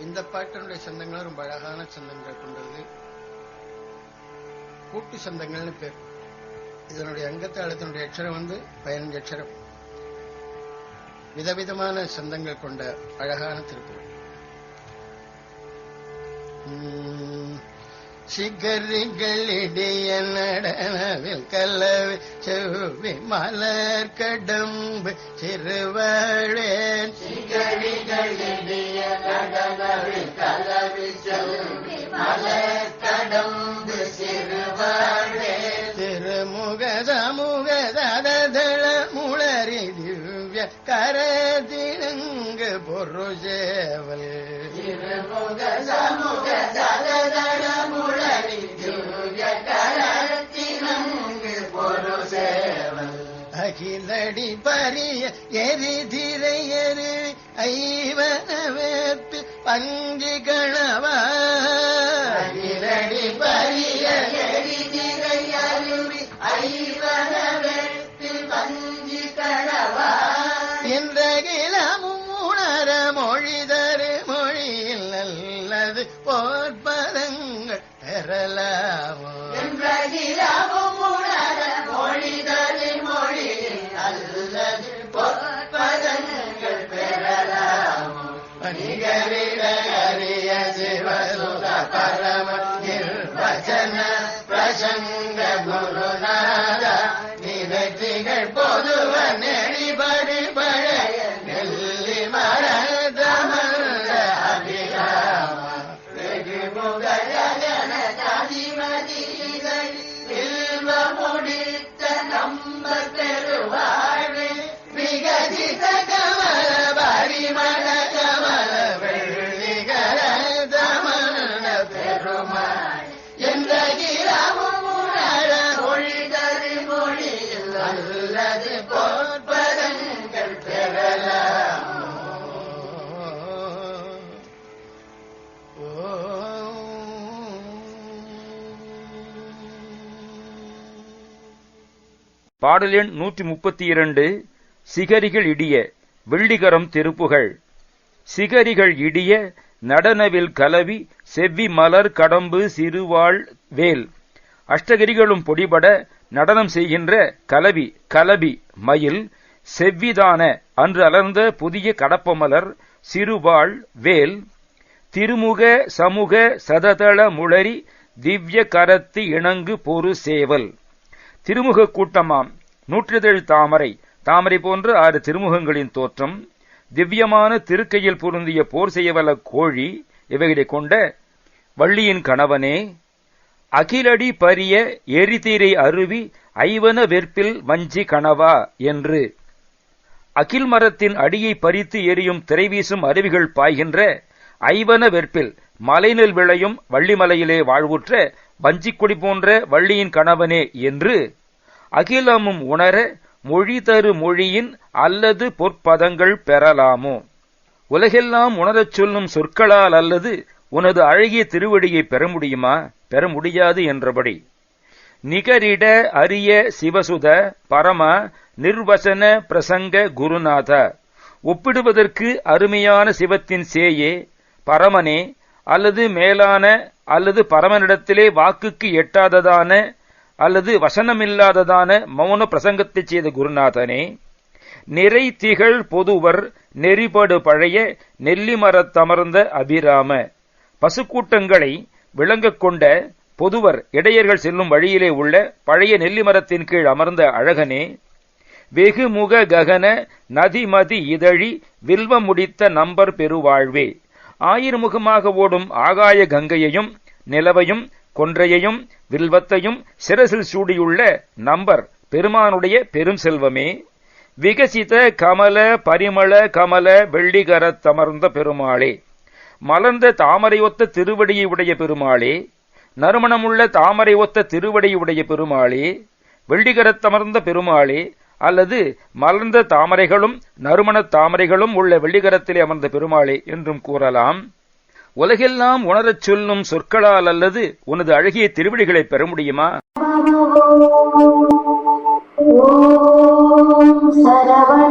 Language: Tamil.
இந்த பாட்டினுடைய சந்தங்கள் ரொம்ப அழகான சந்தங்கள் கொண்டது. கூட்டு சந்தங்கள்னு பேர். இதனுடைய அங்கத்தாளத்தினுடைய அக்ஷரம் வந்து பதினஞ்சு அக்ஷரம். விதவிதமான சந்தங்கள் கொண்ட அழகான திருப்பூர் உம், சிகரிகளிடைய நடனவில் கல்லவி செவ்வி மலர் கடம்பு சிறுவழேன் சிகரிகளிடைய நடனவில் கல்லவி செவ்வி மலர் பொருஜேவல். அகிலடி பரிய எரிதிரையரு ஐவன வேத்து கணவா அகிலடி பரிய எரிதிரையரு ஐவ நல்லது போற்பதங்கள் பெறலாமோ பெறலாமோ நிகரிடகரிய சிவசுத பரம நிர்வச்சன பிரசங்க பாடல் எண் நூற்றி முப்பத்தி இரண்டு சிகரிகள் இடிய வெள்ளிகரம் திருப்புகள். சிகரிகள் இடிய நடனவில் கலவி செவ்வி மலர் கடம்பு சிறுவாள் வேல். அஷ்டகிரிகளும் பொடிபட நடனம் செய்கின்ற கலவி கலபி மயில் செவ்விதான அன்று அலர்ந்த புதிய கடப்பமலர் சிறுவாள் வேல். திருமுக சமூக சததள முளரி திவ்ய கரத்து இணங்கு பொறு சேவல். திருமுக கூட்டமாம். நூற்றிதழ் தாமரை. தாமரை போன்ற ஆறு திருமுகங்களின் தோற்றம். திவ்யமான திருக்கையில் பொருந்திய போர் செய்யவல்ல கோழி. இவைகளை கொண்ட வள்ளியின் கணவனே அகிலடி பரிய எரிதீரை அருவி ஐவன வெற்பில் வஞ்சி கணவா என்று. அகில் மரத்தின் அடியை பறித்து எரியும் திரைவீசும் அருவிகள் பாய்கின்ற ஐவன வெற்பில் மலைநெல் விளையும் வள்ளிமலையிலே வாழ்வுற்ற வஞ்சிக்கொடி போன்ற வள்ளியின் கணவனே என்று அகிலமும் உணர மொழி தரு மொழியின் அல்லது பொற்பதங்கள் பெறலாமோ? உலகெல்லாம் உணரச் சொல்லும் சொற்களால் அல்லது உனது அழகிய திருவடியை பெற முடியுமா? பெற முடியாது என்றபடி. நிகரிட அரிய சிவசுத பரம நிர்வசன பிரசங்க குருநாத. ஒப்பிடுவதற்கு அருமையான சிவத்தின் சேயே பரமனே அல்லது மேலான அல்லது பரமனிடத்திலே வாக்குக்கு எட்டாததான அல்லது வசனமில்லாததான மௌன பிரசங்கத்தைச் செய்த குருநாதனே நிறை திகழ் பொதுவர் நெறிபடு பழைய நெல்லிமரத்தமர்ந்த அபிராம பசுக்கூட்டங்களை விளங்கக் கொண்ட பொதுவர் இடையர்கள் செல்லும் வழியிலே உள்ள பழைய நெல்லிமரத்தின் கீழ் அமர்ந்த அழகனே வெகுமுக ககன நதிமதி இதழி வில்வ முடித்த நம்பர் பெருவாழ்வே ஆயிரமுகமாக ஓடும் ஆகாய கங்கையையும் நிலவையும் கொன்றையையும் வில்வத்தையும் சிரசில் சூடியுள்ள நம்பர் பெருமானுடைய பெரும் செல்வமே. விகசித கமல பரிமள கமல வெள்ளிகரத்தமர்ந்த பெருமாளே. மலர்ந்த தாமரையொத்த திருவடியை உடைய பெருமாளே. நறுமணமுள்ள தாமரை ஒத்த திருவடியுடைய பெருமாளே. வெள்ளிகரத்தமர்ந்த பெருமாளே. அல்லது மலர்ந்த தாமரைகளும் நறுமணத் தாமரைகளும் உள்ள வெள்ளிகரத்திலே அமர்ந்த பெருமாளே என்றும் கூறலாம். உலகெல்லாம் உணரச் சொல்லும் சொற்களால் அல்லது உனது அழகிய திருவிழிகளை பெற முடியுமா? சரவண